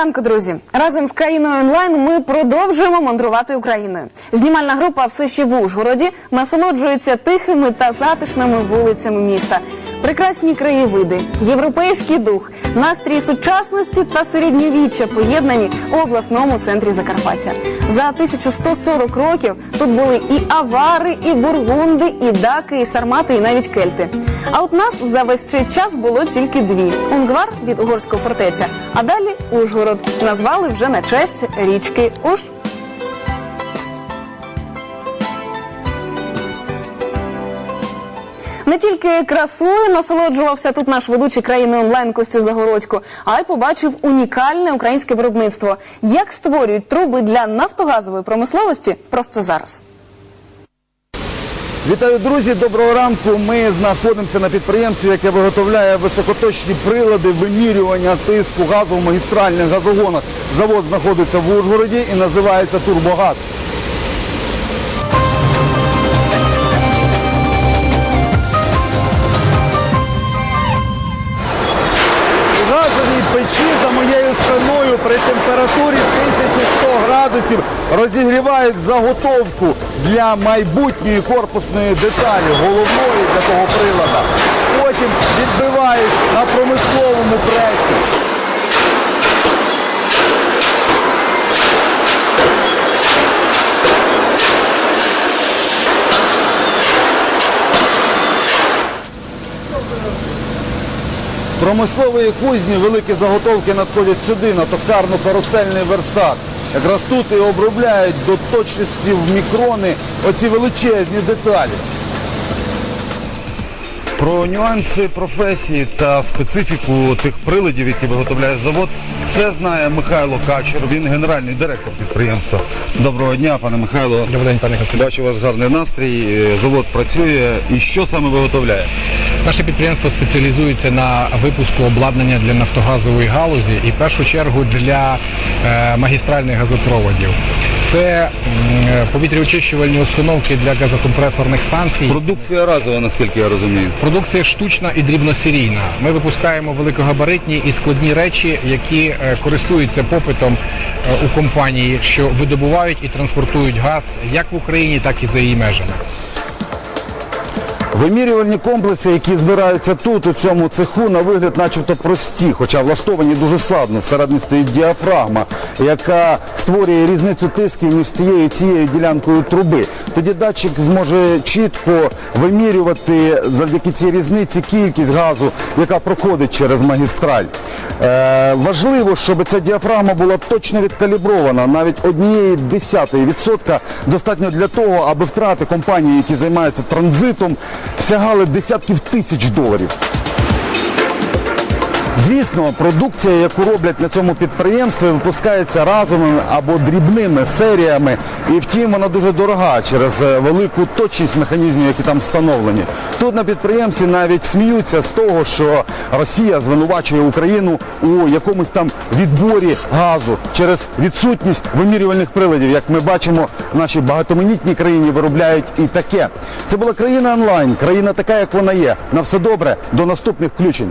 ранку, друзі! Разом з країною онлайн ми продовжуємо мандрувати Україною. Знімальна група все ще в Ужгороді насолоджується тихими та затишними вулицями міста. Прекрасні краєвиди, європейський дух, настрій сучасності та середньовіччя поєднані у обласному центрі Закарпаття. За 1140 років тут були і авари, і бургунди, і даки, і сармати, і навіть кельти. А от нас за весь цей час було тільки дві: Унгвар від угорського фортеця, а далі Ужгород. Назвали вже на честь річки Уж. Не тільки красою насолоджувався тут наш ведучий країни онлайн Костю Загородько, а й побачив унікальне українське виробництво. Як створюють труби для нафтогазової промисловості просто зараз. Вітаю, друзі! Доброго ранку. Ми знаходимося на підприємстві, яке виготовляє високоточні прилади вимірювання тиску газу в магістральних газогонах. Завод знаходиться в Ужгороді і називається Турбогаз. Температурі 1100 градусів розігрівають заготовку для майбутньої корпусної деталі, головної для того прилада. З промислової кузні великі заготовки надходять сюди, на токарно-карусельний верстат. Якраз тут і обробляють до точності в мікрони оці величезні деталі. Про нюанси професії та специфіку тих приладів, які виготовляє завод, все знає Михайло Качер. Він генеральний директор підприємства. Доброго дня, пане Михайло. Добрий день, пане Константин. Бачу, у вас гарний настрій. е, Завод працює. І що саме виготовляє? Наше підприємство спеціалізується на випуску обладнання для нафтогазової галузі і в першу чергу для е, магістральних газопроводів. Це м, повітряочищувальні установки для газокомпресорних станцій. Продукція разова, наскільки я розумію. Продукція штучна і дрібносерійна. Ми випускаємо великогабаритні і складні речі, які е, користуються попитом е, у компанії, що видобувають і транспортують газ як в Україні, так і за її межами. Вимірювальні комплекси, які збираються тут, у цьому цеху, на вигляд начебто прості, хоча влаштовані дуже складно. Всередині стоїть діафрагма, яка створює різницю тисків між цією і цією ділянкою труби. Тоді датчик зможе чітко вимірювати завдяки цій різниці кількість газу, яка проходить через магістраль. Е, важливо, щоб ця діафрагма була точно відкалібрована. Навіть однієї десятої відсотка достатньо для того, аби втрати компанії, які займаються транзитом, сягали десятків тисяч доларів. Звісно, продукція, яку роблять на цьому підприємстві, випускається разовими або дрібними серіями. І втім, вона дуже дорога через е, велику точність механізмів, які там встановлені. Тут на підприємстві навіть сміються з того, що Росія звинувачує Україну у якомусь там відборі газу через відсутність вимірювальних приладів. Як ми бачимо, в нашій багатоманітній країні виробляють і таке. Це була країна онлайн, країна така, як вона є. На все добре, до наступних включень.